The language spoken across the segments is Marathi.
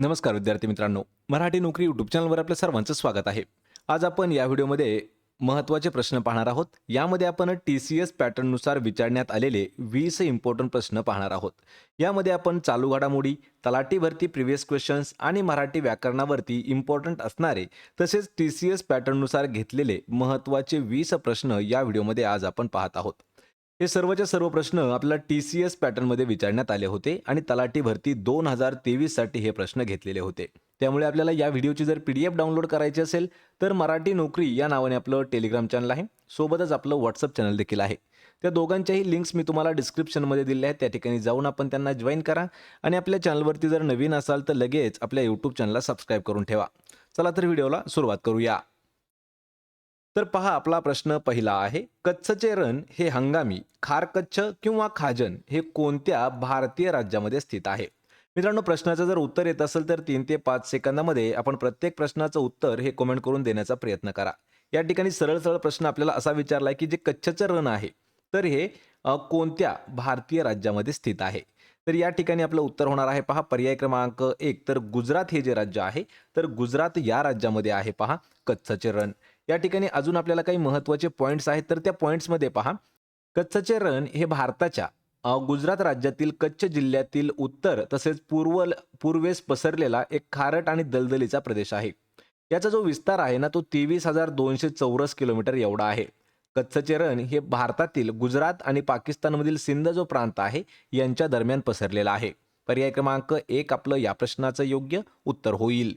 नमस्कार विद्यार्थी मित्रांनो मराठी नोकरी यूट्यूब चॅनलवर आपल्या सर्वांचं स्वागत आहे. आज आपण या व्हिडिओमध्ये महत्त्वाचे प्रश्न पाहणार आहोत. यामध्ये आपण टी सी एस पॅटर्ननुसार विचारण्यात आलेले वीस इम्पॉर्टंट प्रश्न पाहणार आहोत. यामध्ये आपण चालू घडामोडी तलाटीवरती भरती प्रिव्हियस क्वेश्चन्स आणि मराठी व्याकरणावरती इम्पॉर्टंट असणारे तसेच टी सी एस पॅटर्ननुसार घेतलेले महत्त्वाचे वीस प्रश्न या व्हिडिओमध्ये आज आपण पाहत आहोत. हे सर्वचे सर्व प्रश्न आपल्याला टी सी एस पॅटर्नमध्ये विचारण्यात आले होते आणि तलाठी भरती दोन हजार तेवीससाठी हे प्रश्न घेतलेले होते. त्यामुळे आपल्याला या व्हिडिओची जर पी डी एफ डाउनलोड करायची असेल तर मराठी नोकरी या नावाने आपलं टेलिग्राम चॅनल आहे. सोबतच आपलं व्हॉट्सअप चॅनल देखील आहे. त्या दोघांच्याही लिंक्स मी तुम्हाला डिस्क्रिप्शनमध्ये दिल्या आहेत. त्या ठिकाणी जाऊन आपण त्यांना जॉईन करा आणि आपल्या चॅनलवरती जर नवीन असाल तर लगेच आपल्या यूट्यूब चॅनलला सबस्क्राईब करून ठेवा. चला तर व्हिडिओला सुरुवात करूया. तर पहा आपला प्रश्न पहिला आहे कच्छचे रण हे हंगामी खारकच्छ किंवा खाजन हे कोणत्या भारतीय राज्यामध्ये स्थित आहे? मित्रांनो प्रश्नाचं जर उत्तर येत असेल तर तीन ते पाच सेकंदामध्ये आपण प्रत्येक प्रश्नाचं उत्तर हे कमेंट करून देण्याचा प्रयत्न करा. या ठिकाणी सरळ सरळ प्रश्न आपल्याला असा विचारला आहे की जे कच्छचं रण आहे तर हे कोणत्या भारतीय राज्यामध्ये स्थित आहे? तर या ठिकाणी आपलं उत्तर होणार आहे पहा पर्याय क्रमांक एक तर गुजरात हे जे राज्य आहे तर गुजरात या राज्यामध्ये आहे पहा कच्छचे रण. या ठिकाणी अजून आपल्याला काही महत्त्वाचे पॉईंट्स आहेत तर त्या पॉईंट्समध्ये पहा. कच्छचे रण हे भारताच्या गुजरात राज्यातील कच्छ जिल्ह्यातील उत्तर तसेच पूर्व पूर्वेस पसरलेला एक खारट आणि दलदलीचा प्रदेश आहे. याचा जो विस्तार आहे ना तो तेवीस हजार दोनशे चौरस किलोमीटर एवढा आहे. कच्छचे रण हे भारतातील गुजरात आणि पाकिस्तानमधील सिंध जो प्रांत आहे यांच्या दरम्यान पसरलेला आहे. पर्याय क्रमांक एक आपलं या प्रश्नाचं योग्य उत्तर होईल.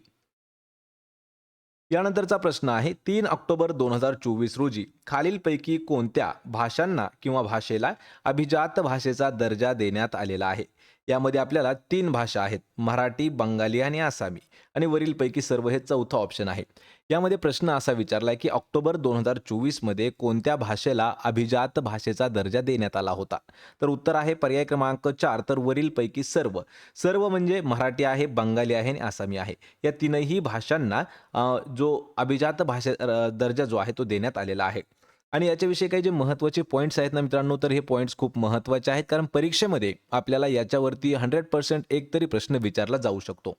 यानंतरचा प्रश्न आहे तीन ऑक्टोबर दोन हजार चोवीस रोजी खालीलपैकी कोणत्या भाषांना किंवा भाषेला अभिजात भाषेचा दर्जा देण्यात आलेला आहे? यामध्ये आपल्याला तीन भाषा आहेत मराठी बंगाली आणि आसामी. आणि वरीलपैकी सर्व हे चौथं ऑप्शन आहे. यामध्ये प्रश्न असा विचारला की ऑक्टोबर दोन हजार चोवीसमध्ये कोणत्या भाषेला अभिजात भाषेचा दर्जा देण्यात आला होता? तर उत्तर आहे पर्याय क्रमांक चार तर वरीलपैकी सर्व. सर्व म्हणजे मराठी आहे बंगाली आहे आणि आसामी आहे. या तीनही भाषांना जो अभिजात भाषे दर्जा जो आहे तो देण्यात आलेला आहे. आणि याच्याविषयी काही जे महत्त्वाचे पॉईंट्स आहेत ना मित्रांनो तर हे पॉईंट्स खूप महत्त्वाचे आहेत. कारण परीक्षेमध्ये आपल्याला याच्यावरती हंड्रेड पर्सेंट एक तरी प्रश्न विचारला जाऊ शकतो.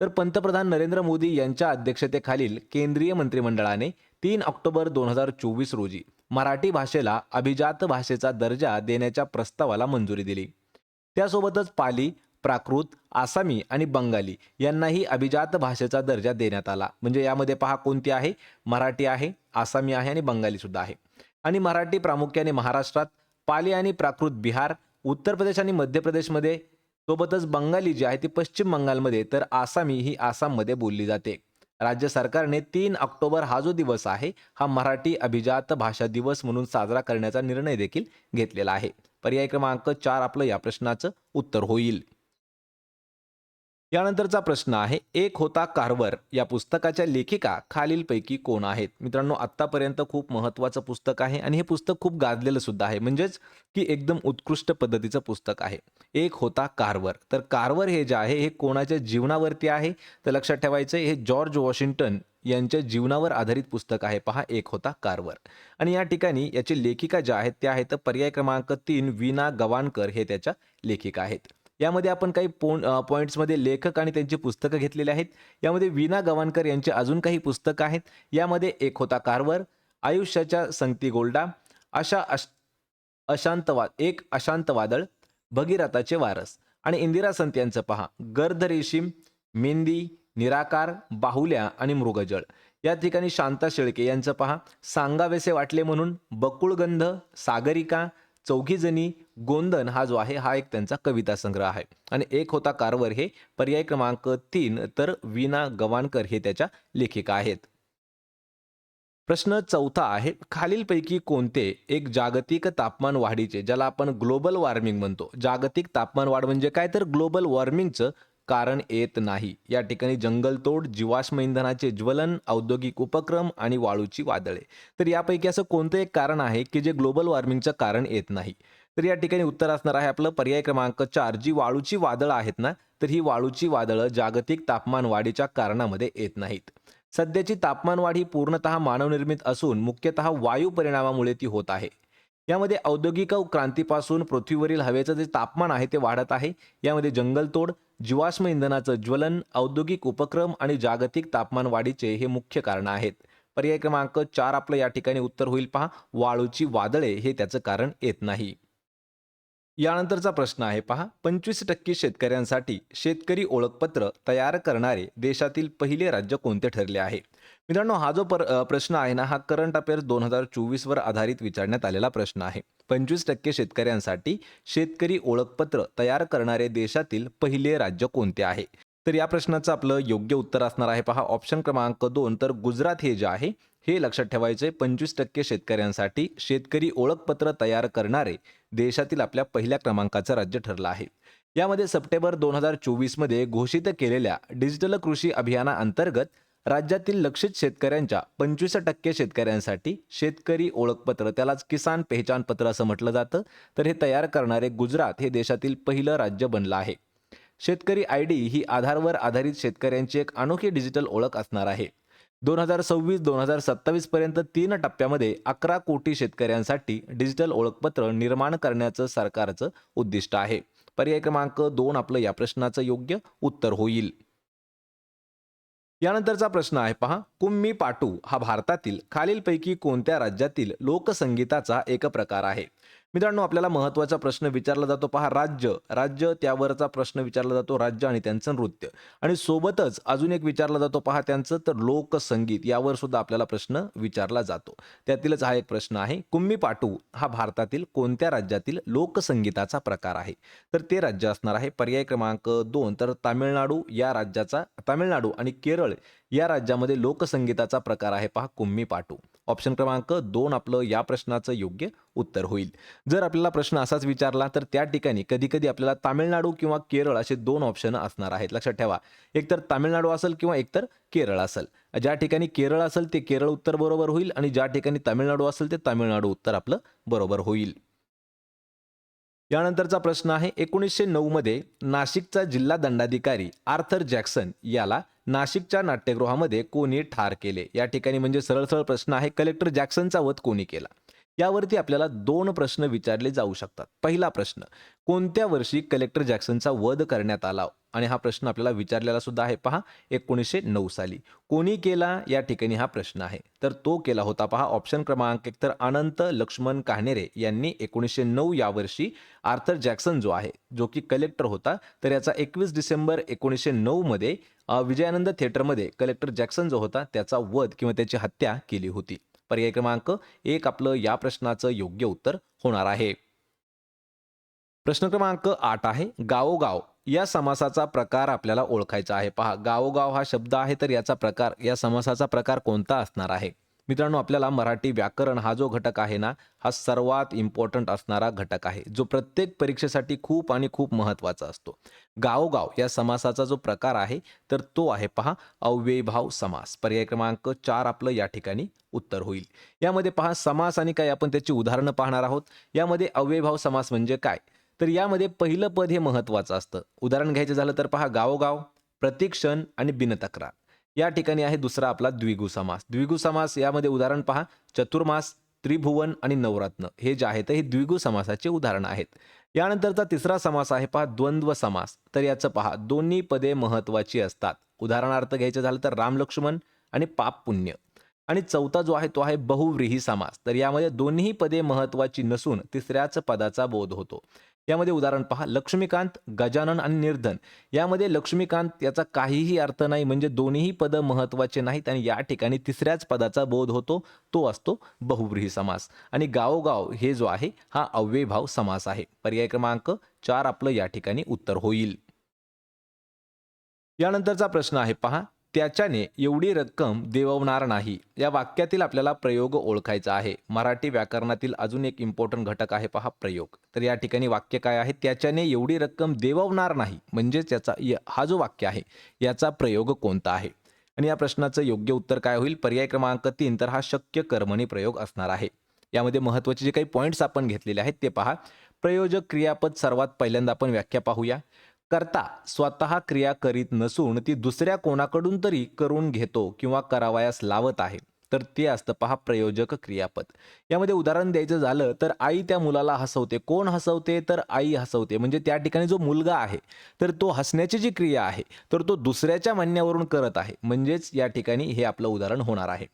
तर पंतप्रधान नरेंद्र मोदी यांच्या अध्यक्षतेखालील केंद्रीय मंत्रिमंडळाने तीन ऑक्टोबर दोन हजार चोवीस रोजी मराठी भाषेला अभिजात भाषेचा दर्जा देण्याच्या प्रस्तावाला मंजुरी दिली. त्यासोबतच पाली प्राकृत आसामी आणि बंगाली यांनाही अभिजात भाषेचा दर्जा देण्यात आला. म्हणजे यामध्ये पहा कोणती आहे? मराठी आहे आसामी आहे आणि बंगाली सुद्धा आहे. आणि मराठी प्रामुख्याने महाराष्ट्रात पाली आणि प्राकृत बिहार उत्तर प्रदेश आणि मध्य प्रदेशमध्ये सोबतच बंगाली जी आहे ती पश्चिम बंगालमध्ये तर आसामी ही आसाममध्ये बोलली जाते. राज्य सरकारने तीन ऑक्टोबर हा जो दिवस आहे हा मराठी अभिजात भाषा दिवस म्हणून साजरा करण्याचा निर्णय देखील घेतलेला आहे. पर्याय क्रमांक चार आपलं या प्रश्नाचं उत्तर होईल. यानंतरचा प्रश्न आहे एक होता कारवर. या पुस्तकाच्या लेखिका खालीलपैकी कोण आहेत? मित्रांनो आत्तापर्यंत खूप महत्त्वाचं पुस्तक आहे आणि हे पुस्तक खूप गाजलेलं सुद्धा आहे. म्हणजेच की एकदम उत्कृष्ट पद्धतीचं पुस्तक आहे. एक होता कारवर. तर कारवर हे जे आहे हे कोणाच्या जीवनावरती आहे? तर लक्षात ठेवायचं हे जॉर्ज वॉशिंग्टन यांच्या जीवनावर आधारित पुस्तक आहे. पहा एक होता कारवर. आणि या ठिकाणी याची लेखिका ज्या आहेत त्या आहेत पर्याय क्रमांक तीन वीना गवाणकर हे त्याच्या लेखिका आहेत. यामध्ये आपण काही पोन पॉईंट्समध्ये लेखक आणि त्यांची पुस्तकं घेतलेली आहेत. यामध्ये वीणा गवाणकर यांची अजून काही पुस्तकं आहेत. यामध्ये एक होता कारवर आयुष्याच्या संगती गोल्डा अशा अश अशांतवाद एक अशांत वादळ भगीरथाचे वारस आणि इंदिरा संत यांचं पहा. गर्द रेशीम मेंदी निराकार बाहुल्या आणि मृगजळ. या ठिकाणी शांता शेळके यांचं पहा. सांगावेसे वाटले म्हणून बकुळगंध सागरिका चौघीजणी गोंदन हा जो आहे हा एक त्यांचा कविता संग्रह आहे. आणि एक होता कारवर हे पर्याय क्रमांक तीन तर वीणा गवाणकर हे त्याच्या लेखिका आहेत. प्रश्न चौथा आहे खालीलपैकी कोणते एक जागतिक तापमान वाढीचे ज्याला आपण ग्लोबल वॉर्मिंग म्हणतो. जागतिक तापमान वाढ म्हणजे काय? तर ग्लोबल वॉर्मिंगचं कारण येत नाही. या ठिकाणी जंगलतोड जीवाश्म इंधनाचे ज्वलन औद्योगिक उपक्रम आणि वाळूची वादळे. तर यापैकी असं कोणतं एक कारण आहे की जे ग्लोबल वॉर्मिंगचं कारण येत नाही. तर या ठिकाणी उत्तर असणार आहे आपलं पर्याय क्रमांक चार जी वाळूची वादळं आहेत ना तर ही वाळूची वादळं जागतिक तापमान वाढीच्या कारणामध्ये येत नाहीत. सध्याची तापमानवाढ ही पूर्णतः मानवनिर्मित असून मुख्यतः वायू परिणामामुळे ती होत आहे. यामध्ये औद्योगिक क्रांतीपासून पृथ्वीवरील हवेचं जे तापमान आहे ते वाढत आहे. यामध्ये जंगलतोड जीवाश्म इंधनाचं ज्वलन औद्योगिक उपक्रम आणि जागतिक तापमान वाढीचे हे मुख्य कारण आहेत. पर्याय क्रमांक चार आपलं या ठिकाणी उत्तर होईल पहा. वाळूची वादळे हे त्याचं कारण येत नाही. यानंतरचा प्रश्न आहे पहा. पंचवीस टक्के शेतकऱ्यांसाठी शेतकरी ओळखपत्र तयार करणारे देशातील पहिले राज्य कोणते ठरले आहे? मित्रांनो हा जो पर प्रश्न आहे ना हा करंट अफेअर दोन हजार चोवीसवर आधारित विचारण्यात आलेला प्रश्न आहे. पंचवीस टक्के शेतकऱ्यांसाठी शेतकरी ओळखपत्र तयार करणारे देशातील पहिले राज्य कोणते आहे? तर या प्रश्नाचं आपलं योग्य उत्तर असणार आहे पहा. ऑप्शन क्रमांक दोन तर गुजरात हे जे आहे हे लक्षात ठेवायचे पंचवीस टक्के शेतकऱ्यांसाठी शेतकरी ओळखपत्र तयार करणारे देशातील आपल्या पहिल्या क्रमांकाचं राज्य ठरलं आहे. यामध्ये सप्टेंबर दोन हजार चोवीसमध्ये घोषित केलेल्या डिजिटल कृषी अभियानाअंतर्गत राज्यातील लक्षित शेतकऱ्यांच्या पंचवीस टक्के शेतकऱ्यांसाठी शेतकरी ओळखपत्र त्यालाच किसान पेहचान पत्र असं म्हटलं जातं. तर हे तयार करणारे गुजरात हे देशातील पहिलं राज्य बनलं आहे. शेतकरी आय डी ही आधारवर आधारित शेतकऱ्यांची एक अनोखी डिजिटल ओळख असणार आहे. दोन हजार सव्वीस दोन हजार सत्तावीस पर्यंत तीन टप्प्यामध्ये अकरा कोटी शेतकऱ्यांसाठी डिजिटल ओळखपत्र निर्माण करण्याचं सरकारचं उद्दिष्ट आहे. पर्याय क्रमांक दोन आपलं या प्रश्नाचं योग्य उत्तर होईल. यानंतरचा प्रश्न आहे पहा. कुम्मी पाटू हा भारतातील खालीलपैकी कोणत्या राज्यातील लोकसंगीताचा एक प्रकार आहे? मित्रांनो आपल्याला महत्त्वाचा प्रश्न विचारला जातो. पहा राज्य. राज्य त्यावरचा प्रश्न विचारला जातो राज्य आणि त्यांचं नृत्य. आणि सोबतच अजून एक विचारला जातो पहा त्यांचं तर लोकसंगीत यावर सुद्धा आपल्याला प्रश्न विचारला जातो. त्यातीलच हा एक प्रश्न आहे. कुम्मी पाटू हा भारतातील कोणत्या राज्यातील लोकसंगीताचा प्रकार आहे? तर ते राज्य असणार आहे पर्याय क्रमांक दोन. तर तामिळनाडू या राज्याचा तामिळनाडू आणि केरळ या राज्यामध्ये लोकसंगीताचा प्रकार आहे. पहा कुम्मी पाटू. ऑप्शन क्रमांक दोन आपलं या प्रश्नाचं योग्य उत्तर होईल. जर आपल्याला प्रश्न असाच विचारला तर त्या ठिकाणी कधी कधी आपल्याला तामिळनाडू किंवा केरळ असे दोन ऑप्शन असणार आहेत. लक्षात ठेवा. एकतर तामिळनाडू असेल किंवा एकतर केरळ असेल. ज्या ठिकाणी केरळ असेल ते केरळ उत्तर बरोबर होईल आणि ज्या ठिकाणी तामिळनाडू असेल ते तामिळनाडू उत्तर आपलं बरोबर होईल. यानंतरचा प्रश्न आहे एकोणीसशे नऊमध्ये नाशिकचा जिल्हा दंडाधिकारी आर्थर जॅक्सन याला नाशिकच्या नाट्यगृहामध्ये कोणी ठार केले. या ठिकाणी म्हणजे सरळ सरळ प्रश्न आहे कलेक्टर जॅक्सनचा वध कोणी केला? यावरती आपल्याला दोन प्रश्न विचारले जाऊ शकतात. पहिला प्रश्न कोणत्या वर्षी कलेक्टर जॅक्सनचा वध करण्यात आला? आणि हा प्रश्न आपल्याला विचारलेला सुद्धा आहे. पहा एकोणीसशे नऊ साली. कोणी केला? या ठिकाणी हा प्रश्न आहे. तर तो केला होता पहा ऑप्शन क्रमांक एक तर अनंत लक्ष्मण कान्हेरे यांनी एकोणीसशे नऊ या वर्षी आर्थर जॅक्सन जो आहे जो की कलेक्टर होता तर याचा एकवीस डिसेंबर एकोणीसशे नऊमध्ये मध्ये विजयानंद थिएटरमध्ये कलेक्टर जॅक्सन जो होता त्याचा वध किंवा त्याची हत्या केली होती. पर्याय क्रमांक एक आपलं या प्रश्नाचं योग्य उत्तर होणार आहे. प्रश्न क्रमांक आठ आहे गावोगाव. या समासाचा प्रकार आपल्याला ओळखायचा आहे. पहा गावोगाव हा शब्द आहे तर याचा प्रकार या समासाचा प्रकार कोणता असणार आहे? मित्रांनो आपल्याला मराठी व्याकरण हा जो घटक आहे ना हा सर्वात इम्पॉर्टंट असणारा घटक आहे जो प्रत्येक परीक्षेसाठी खूप आणि खूप महत्त्वाचा असतो. गावोगाव या समासाचा जो प्रकार आहे तर तो आहे पहा अव्ययभाव समास. पर्याय क्रमांक चार आपलं या ठिकाणी उत्तर होईल. यामध्ये पहा समास आणि काय आपण त्याची उदाहरणं पाहणार आहोत. यामध्ये अव्ययभाव समास म्हणजे काय? तर यामध्ये पहिलं पद हे महत्त्वाचं असतं. उदाहरण घ्यायचं झालं तर पहा गावोगाव प्रतिक्षण आणि बिनतक्रार. या ठिकाणी आहे दुसरा आपला द्विगु समास द्विगु समास यामध्ये उदाहरण पहा. चतुर्मास त्रिभुवन आणि नवरत्न. हे जे आहेत हे द्विगु समासाचे उदाहरण आहेत. यानंतरचा तिसरा समास आहे पहा द्वंद्व समास तर याचं पहा दोन्ही पदे महत्वाची असतात. उदाहरणार्थ घ्यायचं झालं तर राम लक्ष्मण आणि पाप पुण्य. आणि चौथा जो आहे तो आहे बहुव्रीही समास. तर यामध्ये दोन्ही पदे महत्वाची नसून तिसऱ्याच पदाचा बोध होतो. यामध्ये उदाहरण पहा. लक्ष्मीकांत गजानन आणि निर्धन. यामध्ये लक्ष्मीकांत याचा काहीही अर्थ नाही म्हणजे दोन्हीही पदं महत्त्वाचे नाहीत आणि या ठिकाणी तिसऱ्याच पदाचा बोध होतो तो असतो बहुव्रीही समास. आणि गावोगाव हे जो आहे हा अव्ययभाव समास आहे. पर्याय क्रमांक चार आपलं या ठिकाणी उत्तर होईल. यानंतरचा प्रश्न आहे पहा. त्याच्याने एवढी रक्कम देववणार नाही. या वाक्यातील आपल्याला प्रयोग ओळखायचा आहे. मराठी व्याकरणातील अजून एक इम्पॉर्टंट घटक आहे पहा प्रयोग. तर या ठिकाणी वाक्य काय आहे? त्याच्याने एवढी रक्कम देववणार नाही. म्हणजेच याचा य- हा जो वाक्य आहे याचा प्रयोग कोणता आहे? आणि या प्रश्नाचं योग्य उत्तर काय होईल? पर्याय क्रमांक तीन तर हा शक्य कर्मणी प्रयोग असणार आहे. यामध्ये महत्त्वाचे जे काही पॉईंट्स आपण घेतलेले आहेत ते पहा. प्रयोजक क्रियापद सर्वात पहिल्यांदा आपण व्याख्या पाहूया. करता स्वतः क्रिया करीत नसून ती दुसऱ्या कोणाकडून तरी करून घेतो किंवा करावयास लावत आहे. तर ते असतं पहा प्रयोजक क्रियापद. यामध्ये उदाहरण द्यायचं झालं तर आई त्या मुलाला हसवते. कोण हसवते? तर आई हसवते. म्हणजे त्या ठिकाणी जो मुलगा आहे तर तो हसण्याची जी क्रिया आहे तर तो दुसऱ्याच्या म्हणण्यावरून करत आहे. म्हणजेच या ठिकाणी हे आपलं उदाहरण होणार आहे.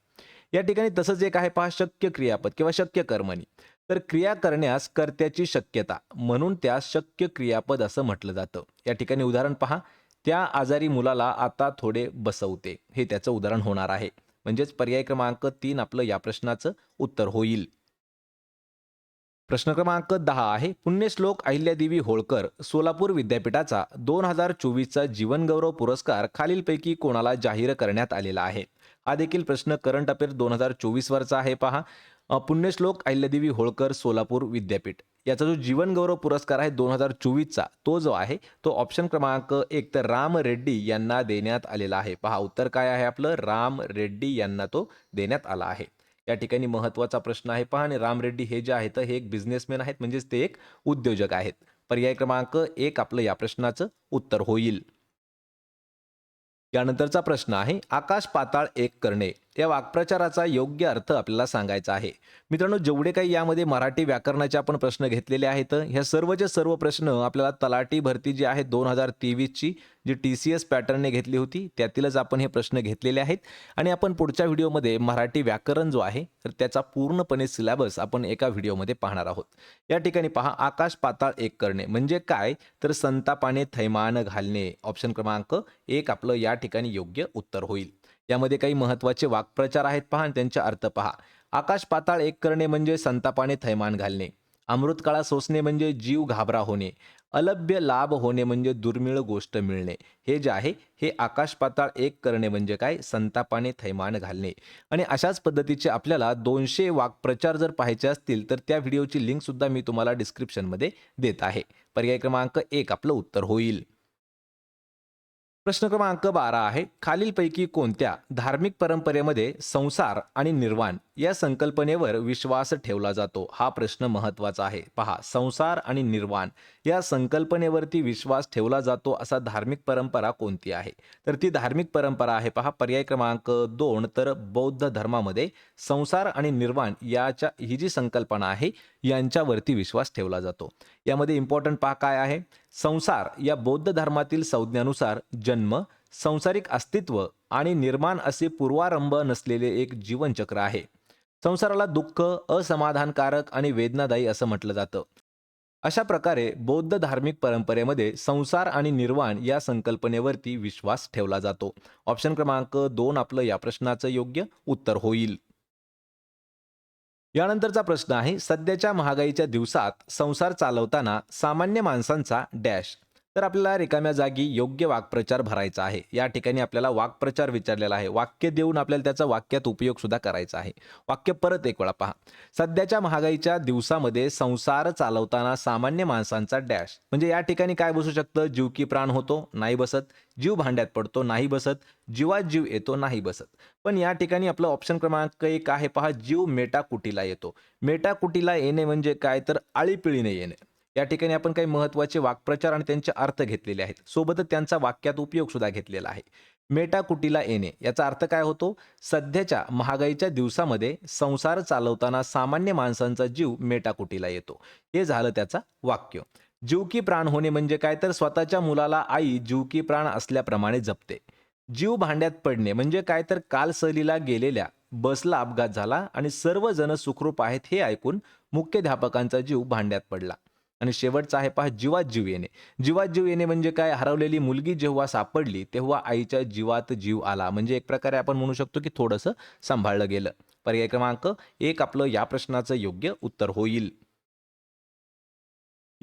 या ठिकाणी तसंच एक आहे पहा शक्य क्रियापद किंवा शक्य कर्मणी. तर क्रिया करण्यास कर्त्याची शक्यता म्हणून त्यास शक्य क्रियापद असं म्हटलं जातं. या ठिकाणी उदाहरण पहा. त्या आजारी मुलाला आता थोडे बसवते. हे त्याचं उदाहरण होणार आहे. म्हणजेच पर्याय क्रमांक तीन आपलं या प्रश्नाचं उत्तर होईल. प्रश्न क्रमांक दहा आहे. पुण्यश्लोक अहिल्यादेवी होळकर सोलापूर विद्यापीठाचा दोन हजार चोवीसचा जीवनगौरव पुरस्कार खालीलपैकी कोणाला जाहीर करण्यात आलेला आहे? हा देखील प्रश्न करंट अफेअर दोन हजार चोवीसवरचा आहे पहा. पुण्यश्लोक अहिल्यादेवी होळकर सोलापूर विद्यापीठ. याचा जो जीवनगौरव पुरस्कार आहे दोन हजार चोवीसचा तो जो आहे तो ऑप्शन क्रमांक एक तर राम रेड्डी यांना देण्यात आलेला आहे. पहा उत्तर काय आहे आपलं? राम रेड्डी यांना तो देण्यात आला आहे. या ठिकाणी महत्त्वाचा प्रश्न आहे पहा आणि राम रेड्डी हे जे आहेत हे एक बिझनेसमॅन आहेत म्हणजेच ते एक उद्योजक आहेत. पर्याय क्रमांक एक आपलं या प्रश्नाचं उत्तर होईल. यानंतरचा प्रश्न आहे आकाश पाताळ एक करणे. या वाक्प्रचाराचा योग्य अर्थ आपल्याला सांगायचा आहे. मित्रांनो जेवढे काही यामध्ये मराठी व्याकरणाचे आपण प्रश्न घेतलेले आहेत ह्या सर्वचे सर्व प्रश्न आपल्याला तलाठी भरती जी आहे दोन हजार तेवीसची जी टी सी एस पॅटर्नने घेतली होती त्यातीलच आपण हे प्रश्न घेतलेले आहेत. आणि आपण पुढच्या व्हिडिओमध्ये मराठी व्याकरण जो आहे तर त्याचा पूर्णपणे सिलेबस आपण एका व्हिडिओमध्ये पाहणार आहोत. या ठिकाणी पहा आकाश पाताळ एक करणे. म्हणजे काय? तर संतापाने थैमान घालणे. ऑप्शन क्रमांक एक आपलं या ठिकाणी योग्य उत्तर होईल. यामध्ये काही महत्त्वाचे वाक्प्रचार आहेत पहा आणि त्यांचे अर्थ पहा. आकाश पाताळ एक करणे म्हणजे संतापाने थैमान घालणे. अमृतकाळा सोसणे म्हणजे जीव घाबरा होणे. अलभ्य लाभ होणे म्हणजे दुर्मिळ गोष्ट मिळणे. हे जे आहे हे आकाश पाताळ एक करणे म्हणजे काय? संतापाने थैमान घालणे. आणि अशाच पद्धतीचे आपल्याला दोनशे वाक्प्रचार जर पाहायचे असतील तर त्या व्हिडिओची लिंकसुद्धा मी तुम्हाला डिस्क्रिप्शनमध्ये देत आहे. पर्याय क्रमांक एक आपलं उत्तर होईल. प्रश्न क्रमांक बारा आहे. खालीलपैकी कोणत्या धार्मिक परंपरेमध्ये संसार आणि निर्वाण या संकल्पनेवर विश्वास ठेवला जातो. हा प्रश्न महत्त्वाचा आहे. पहा संसार आणि निर्वाण या संकल्पनेवरती विश्वास ठेवला जातो असा धार्मिक परंपरा कोणती आहे? तर ती धार्मिक परंपरा आहे पहा पर्याय क्रमांक दोन तर बौद्ध धर्मामध्ये संसार आणि निर्वाण याच्या ही जी संकल्पना आहे यांच्यावरती विश्वास ठेवला जातो. यामध्ये इम्पॉर्टंट पहा काय आहे? संसार या बौद्ध धर्मातील संज्ञानुसार जन्म संसारिक अस्तित्व आणि निर्माण असे पूर्वारंभ नसलेले एक जीवनचक्र आहे. संसाराला दुःख असमाधानकारक आणि वेदनादायी असं म्हटलं जातं. अशा प्रकारे बौद्ध धार्मिक परंपरेमध्ये संसार आणि निर्वाण या संकल्पनेवरती विश्वास ठेवला जातो. ऑप्शन क्रमांक दोन आपलं या प्रश्नाचं योग्य उत्तर होईल. यानंतरचा प्रश्न आहे सध्याच्या महागाईच्या दिवसात संसार चालवताना सामान्य माणसांचा डॅश. तर आपल्याला रिकाम्या जागी योग्य वाक्प्रचार भरायचा आहे. या ठिकाणी आपल्याला वाक्प्रचार विचारलेला आहे. वाक्य देऊन आपल्याला त्याचा वाक्यात उपयोग सुद्धा करायचा आहे. वाक्य परत एक वेळा पहा. सध्याच्या महागाईच्या दिवसामध्ये संसार चालवताना सामान्य माणसांचा डॅश. म्हणजे या ठिकाणी काय बसू शकतं? जीव की प्राण होतो नाही बसत. जीव भांड्यात पडतो नाही बसत. जीवात जीव येतो नाही बसत. पण या ठिकाणी आपलं ऑप्शन क्रमांक एक आहे पहा. जीव मेटाकुटीला येतो. मेटाकुटीला येणे म्हणजे काय? तर आळीपिळीने येणे. या ठिकाणी आपण काही महत्त्वाचे वाक्प्रचार आणि त्यांचे अर्थ घेतलेले आहेत. सोबतच त्यांचा वाक्यात उपयोग सुद्धा घेतलेला आहे. मेटाकुटीला येणे याचा अर्थ काय होतो? सध्याच्या महागाईच्या दिवसामध्ये संसार चालवताना सामान्य माणसांचा जीव मेटाकुटीला येतो. हे झालं त्याचा वाक्य. जीव की प्राण होणे म्हणजे काय? तर स्वतःच्या मुलाला आई जीव की प्राण असल्याप्रमाणे जपते. जीव भांड्यात पडणे म्हणजे काय? तर काल सहलीला गेलेल्या बसला अपघात झाला आणि सर्व जण सुखरूप आहेत हे ऐकून मुख्याध्यापकांचा जीव भांड्यात पडला. आणि शेवटचा आहे पहा जीवात जीव येणे. जीवात जीव येणे म्हणजे काय? हरवलेली मुलगी जेव्हा सापडली तेव्हा आईच्या जीवात जीव आला. म्हणजे एक प्रकारे आपण म्हणू शकतो की थोडंसं सांभाळलं गेलं. पर्याय क्रमांक एक आपलं या प्रश्नाचं योग्य उत्तर होईल.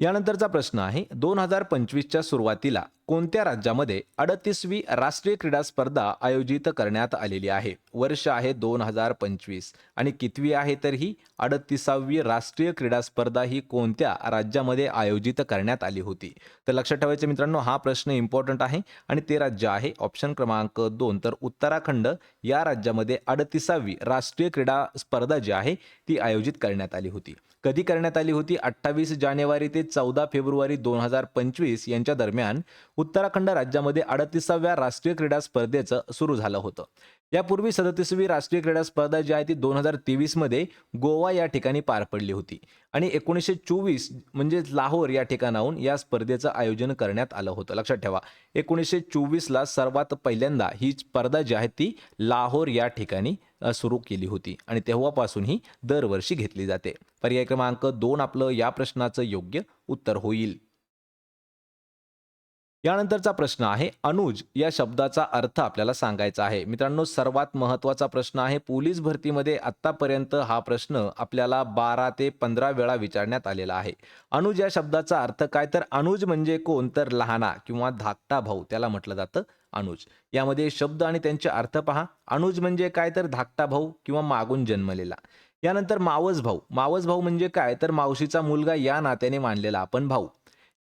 यानंतरचा प्रश्न आहे दोन हजार पंचवीसच्या सुरुवातीला कोणत्या राज्यामध्ये अडतीसवी राष्ट्रीय क्रीडा स्पर्धा आयोजित करण्यात आलेली आहे? वर्ष आहे दोन हजार पंचवीस आणि कितवी आहे तर ही अडतीसावी राष्ट्रीय क्रीडा स्पर्धा ही कोणत्या राज्यामध्ये आयोजित करण्यात आली होती? तर लक्षात ठेवायचे मित्रांनो हा प्रश्न इम्पॉर्टंट आहे आणि ते राज्य आहे ऑप्शन क्रमांक दोन. तर उत्तराखंड या राज्यामध्ये अडतीसावी राष्ट्रीय क्रीडा स्पर्धा जी आहे ती आयोजित करण्यात आली होती. कधी करण्यात आली होती? अठ्ठावीस जानेवारी ते चौदा फेब्रुवारी दोन हजार पंचवीस यांच्या दरम्यान उत्तराखंड राज्यामध्ये अडतीसाव्या राष्ट्रीय क्रीडा स्पर्धेचं सुरू झालं होतं. यापूर्वी सदतीसवी राष्ट्रीय क्रीडा स्पर्धा जी आहे ती दोन हजार तेवीसमध्ये गोवा या ठिकाणी पार पडली होती. आणि एकोणीसशे चोवीस म्हणजे लाहोर या ठिकाणाहून या स्पर्धेचं आयोजन करण्यात आलं होतं. लक्षात ठेवा एकोणीसशे चोवीसला सर्वात पहिल्यांदा ही स्पर्धा जी आहे ती लाहोर या ठिकाणी सुरू केली होती. आणि तेव्हापासून ही दरवर्षी घेतली जाते. पर्याय क्रमांक दोन आपलं या प्रश्नाचं योग्य उत्तर होईल. यानंतरचा प्रश्न आहे अनुज या शब्दाचा अर्थ आपल्याला सांगायचा आहे. मित्रांनो सर्वात महत्त्वाचा प्रश्न आहे पोलीस भरतीमध्ये आतापर्यंत हा प्रश्न आपल्याला बारा ते पंधरा वेळा विचारण्यात आलेला आहे. अनुज या शब्दाचा अर्थ काय? तर अनुज म्हणजे कोण? तर लहाना किंवा धाकटा भाऊ त्याला म्हटलं जातं अनुज. यामध्ये शब्द आणि त्यांचे अर्थ पहा. अनुज म्हणजे काय? तर धाकटा भाऊ किंवा मागून जन्मलेला. यानंतर मावस भाऊ. मावस भाऊ म्हणजे काय? तर मावशीचा मुलगा या नात्याने मानलेला आपण भाऊ.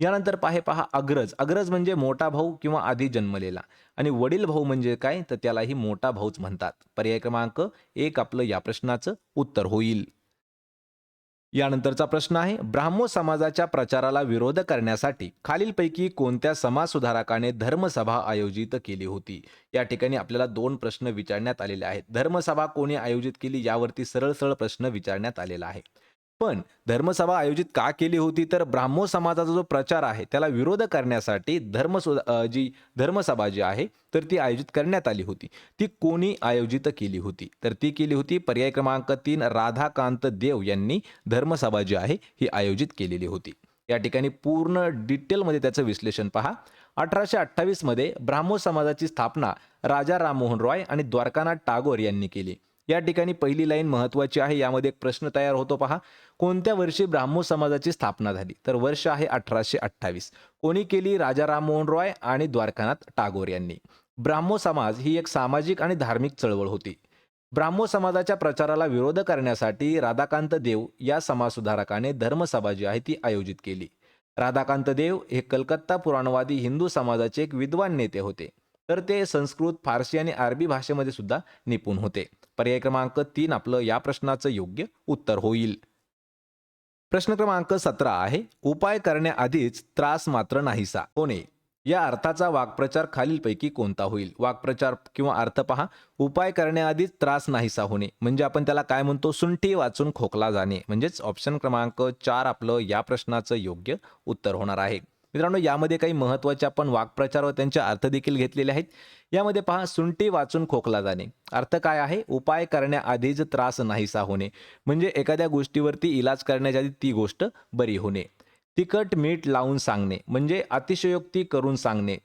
यानंतर पाहे पहा अग्रज. अग्रज म्हणजे मोठा भाऊ किंवा आधी जन्मलेला. आणि वडील भाऊ म्हणजे काय? तर त्यालाही मोठा भाऊच म्हणतात. पर्याय क्रमांक एक आपलं या प्रश्नाचं उत्तर होईल. यानंतरचा प्रश्न आहे ब्राह्मो समाजाच्या प्रचाराला विरोध करण्यासाठी खालीलपैकी कोणत्या समाजसुधारकाने धर्मसभा आयोजित केली होती? या ठिकाणी आपल्याला दोन प्रश्न विचारण्यात आलेले आहेत. धर्मसभा कोणी आयोजित केली? यावरती सरळ सरळ प्रश्न विचारण्यात आलेला आहे. पण धर्मसभा आयोजित का केली होती? तर ब्राह्मो समाजाचा जो प्रचार आहे त्याला विरोध करण्यासाठी धर्म जी धर्मसभा जी आहे तर ती आयोजित करण्यात आली होती. ती कोणी आयोजित केली होती? तर ती केली होती पर्याय क्रमांक तीन राधाकांत देव यांनी धर्मसभा जी आहे ही आयोजित केलेली होती. या ठिकाणी पूर्ण डिटेलमध्ये त्याचं विश्लेषण पहा. अठराशे अठ्ठावीसमध्ये ब्राह्मो समाजाची स्थापना राजा राममोहन रॉय आणि द्वारकानाथ टागोर यांनी केली. या ठिकाणी पहिली लाईन महत्वाची आहे. यामध्ये एक प्रश्न तयार होतो पहा. कोणत्या वर्षी ब्राह्मो समाजाची स्थापना झाली? तर वर्ष आहे अठराशे अठ्ठावीस. कोणी केली? राजा राममोहन रॉय आणि द्वारकानाथ टागोर यांनी. ब्राह्मो समाज ही एक सामाजिक आणि धार्मिक चळवळ होती. ब्राह्मो समाजाच्या प्रचाराला विरोध करण्यासाठी राधाकांत देव या समाजसुधारकाने धर्मसभा जी आहे ती आयोजित केली. राधाकांत देव हे कलकत्ता पुराणवादी हिंदू समाजाचे एक विद्वान नेते होते. तर ते संस्कृत फारसी आणि अरबी भाषेमध्ये सुद्धा निपुण होते. पर्याय क्रमांक तीन आपलं या प्रश्नाचं योग्य उत्तर होईल. प्रश्न क्रमांक सतरा आहे उपाय करण्याआधीच त्रास मात्र नाहीसा. होणे. या अर्थाचा वाक्प्रचार खालीलपैकी कोणता होईल? वाक्प्रचार किंवा अर्थ पहा. उपाय करण्याआधीच त्रास नाहीसा होणे. म्हणजे आपण त्याला काय म्हणतो? सुंठी वाचून खोकला जाणे. म्हणजेच ऑप्शन क्रमांक चार आपलं या प्रश्नाचं योग्य उत्तर होणार आहे. मित्रांनो यामध्ये काही महत्त्वाच्या आपण वाक्प्रचार व त्यांचे अर्थ देखील घेतलेले आहेत. यामध्ये पहा सुंटी वाचून खोकला जाणे. अर्थ काय आहे? उपाय करण्याआधीच त्रास नाहीसा होणे. म्हणजे एखाद्या गोष्टीवरती इलाज करण्याच्या आधी ती गोष्ट बरी होणे. तिखट मीठ लावून सांगणे. म्हणजे अतिशयोक्ती करून सांगणे.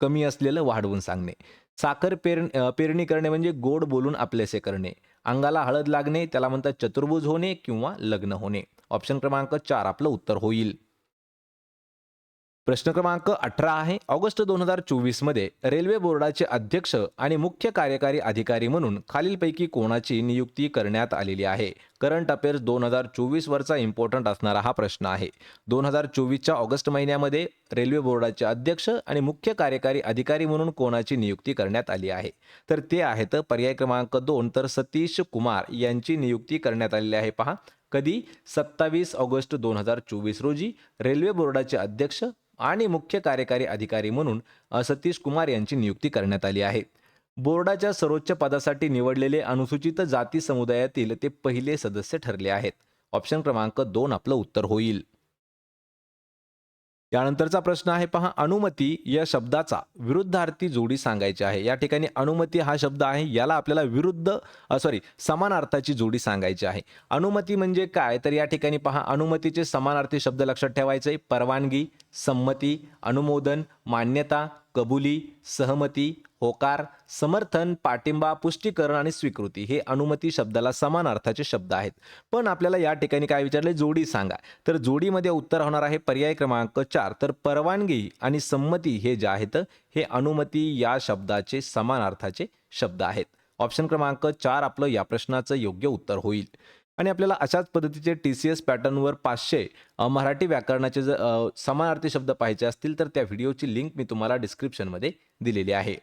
कमी असलेलं वाढवून सांगणे. साखर पेर पेरणी करणे म्हणजे गोड बोलून आपलेसे करणे. अंगाला हळद लागणे त्याला म्हणतात चतुर्भुज होणे किंवा लग्न होणे. ऑप्शन क्रमांक चार आपलं उत्तर होईल. प्रश्न क्रमांक अठरा आहे. ऑगस्ट दोन हजार चोवीसमध्ये रेल्वे बोर्डाचे अध्यक्ष आणि मुख्य कार्यकारी अधिकारी म्हणून खालीलपैकी कोणाची नियुक्ती करण्यात आलेली आहे? करंट अफेअर्स दोन हजार चोवीसवरचा इम्पॉर्टंट असणारा हा प्रश्न आहे. दोन हजार चोवीसच्या ऑगस्ट महिन्यामध्ये रेल्वे बोर्डाचे अध्यक्ष आणि मुख्य कार्यकारी अधिकारी म्हणून कोणाची नियुक्ती करण्यात आली आहे? तर ते आहेत पर्याय क्रमांक दोन तर सतीश कुमार यांची नियुक्ती करण्यात आलेली आहे पहा. कधी? सत्तावीस ऑगस्ट दोन हजार चोवीस रोजी रेल्वे बोर्डाचे अध्यक्ष आणि मुख्य कार्यकारी अधिकारी म्हणून सतीश कुमार यांची नियुक्ती करण्यात आली आहे. बोर्डाच्या सर्वोच्च पदासाठी निवडलेले अनुसूचित जाती समुदायातील ते पहिले सदस्य ठरले आहेत. ऑप्शन क्रमांक दोन आपलं उत्तर होईल. यानंतरचा प्रश्न आहे पहा अनुमती या शब्दाचा विरुद्धार्थी जोडी सांगायची आहे. या ठिकाणी अनुमती हा शब्द आहे याला आपल्याला विरुद्ध सॉरी समानार्थाची जोडी सांगायची आहे. अनुमती म्हणजे काय? तर या ठिकाणी पहा अनुमतीचे समानार्थी शब्द लक्षात ठेवायचे परवानगी संमती अनुमोदन मान्यता कबुली सहमती होकार समर्थन पाठिंबा पुष्टीकरण आणि स्वीकृती हे अनुमती शब्दाला समान अर्थाचे शब्द आहेत. पण आपल्याला या ठिकाणी काय विचारले? जोडी सांगा. तर जोडीमध्ये उत्तर होणार आहे पर्याय क्रमांक चार. तर परवानगी आणि संमती हे जे आहेत हे अनुमती या शब्दाचे समान अर्थाचे शब्द आहेत. ऑप्शन क्रमांक चार आपलं या प्रश्नाचं योग्य उत्तर होईल. आणि आपल्याला अशाच पद्धतीचे टी सी एस पॅटर्नवर पाचशे मराठी व्याकरणाचे जर समानार्थी शब्द पाहिजे असतील तर त्या व्हिडिओची लिंक मी तुम्हाला डिस्क्रिप्शनमध्ये दिलेली आहे.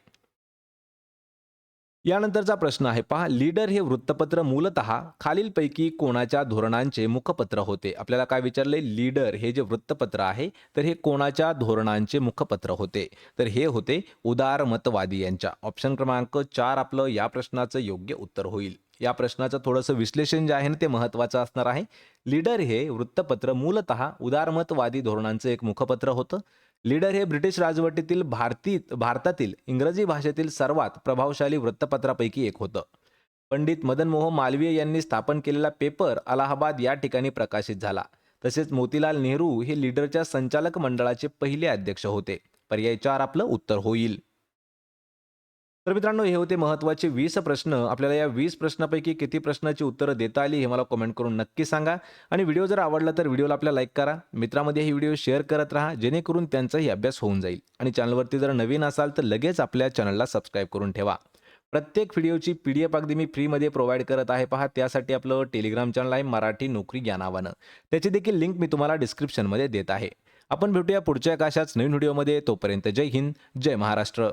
यानंतरचा प्रश्न आहे पहा लीडर हे वृत्तपत्र मूलतः खालीलपैकी कोणाच्या धोरणांचे मुखपत्र होते? आपल्याला काय विचारले लीडर हे जे वृत्तपत्र आहे तर हे कोणाच्या धोरणांचे मुखपत्र होते? तर हे होते उदारमतवादी यांच्या. ऑप्शन क्रमांक चार आपलं या प्रश्नाचं योग्य उत्तर होईल. या प्रश्नाचं थोडंसं विश्लेषण जे आहे ना ते महत्त्वाचं असणार आहे. लीडर हे वृत्तपत्र मूलतः उदारमतवादी धोरणांचं एक मुखपत्र होतं. लीडर हे ब्रिटिश राजवटीतील भारतीत भारतातील इंग्रजी भाषेतील सर्वात प्रभावशाली वृत्तपत्रापैकी एक होतं. पंडित मदन मोहन मालवीय यांनी स्थापन केलेला पेपर अलाहाबाद या ठिकाणी प्रकाशित झाला. तसेच मोतीलाल नेहरू हे लीडरच्या संचालक मंडळाचे पहिले अध्यक्ष होते. पर्याय चार आपलं उत्तर होईल. तर मित्रांनो हे होते महत्त्वाचे वीस प्रश्न. आपल्याला या वीस प्रश्नापैकी किती प्रश्नाची उत्तरं देता आली हे मला कमेंट करून नक्की सांगा. आणि व्हिडिओ जर आवडला तर व्हिडिओला आपल्या लाईक करा. मित्रामध्ये ही व्हिडिओ शेअर करत राहा जेणेकरून त्यांचाही अभ्यास होऊन जाईल. आणि चॅनलवरती जर नवीन असाल तर लगेच आपल्या चॅनलला सबस्क्राईब करून ठेवा. प्रत्येक व्हिडिओची पी डी एफ अगदी मी फ्रीमध्ये प्रोव्हाइड करत आहे पहा. त्यासाठी आपलं टेलिग्राम चॅनल आहे मराठी नोकरी या नावानं त्याची देखील लिंक मी तुम्हाला डिस्क्रिप्शनमध्ये देत आहे. आपण भेटूया पुढच्या काशाच नवीन व्हिडिओमध्ये तोपर्यंत जय हिंद जय महाराष्ट्र.